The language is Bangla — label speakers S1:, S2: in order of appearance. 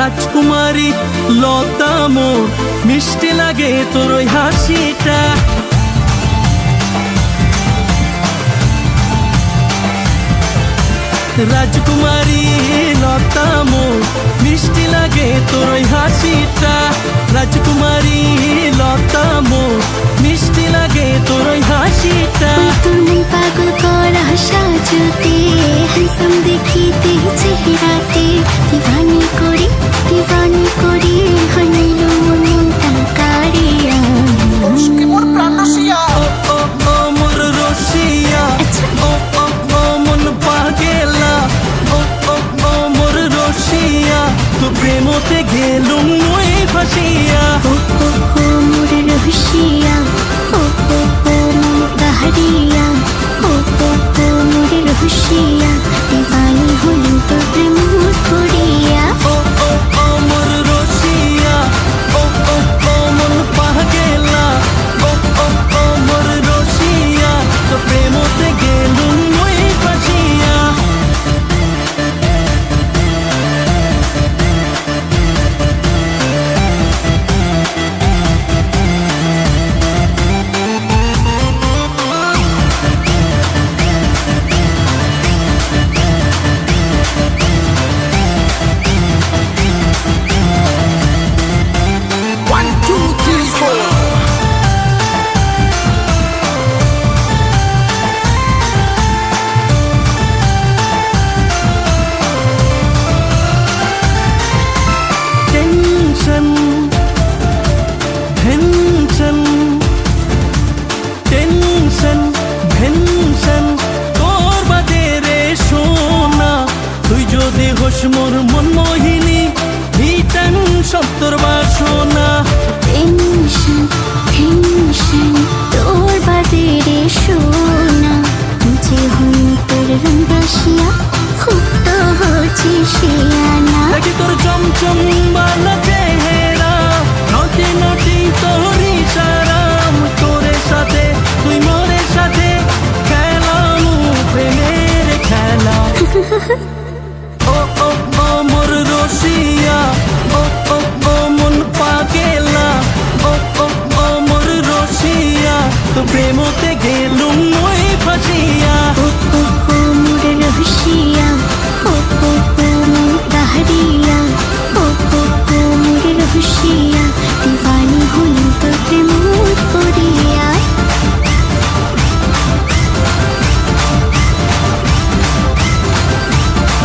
S1: রাজকুমারী লতা মোর, মিষ্টি লাগে তোর ওই হাসিটা। রাজকুমারী লতা মোর, মিষ্টি লাগে তোর ওই হাসিটা। রাজকুমারী লতা মোর, মিষ্টি লাগে তোর ওই হাসিটা।
S2: তুমি পাগল করা সাজতে হ্যান্ডসাম দেখিতে চেহারাতে।
S1: প্রেমতে গেলুম টেনশন ভেনশন টেনশন ভেনশন তোর বাদে রে সোনা তুই যদি হোস মোর মন মোহিনী ভিটান সত্তর বাসনা
S2: টেনশন টেনশন তোর বাদে রে সোনা যে হন তোর রঙ রঙ্গাসিয়া খুব তো হচ্ছে শিয়ানা
S1: তোর চমচম Ha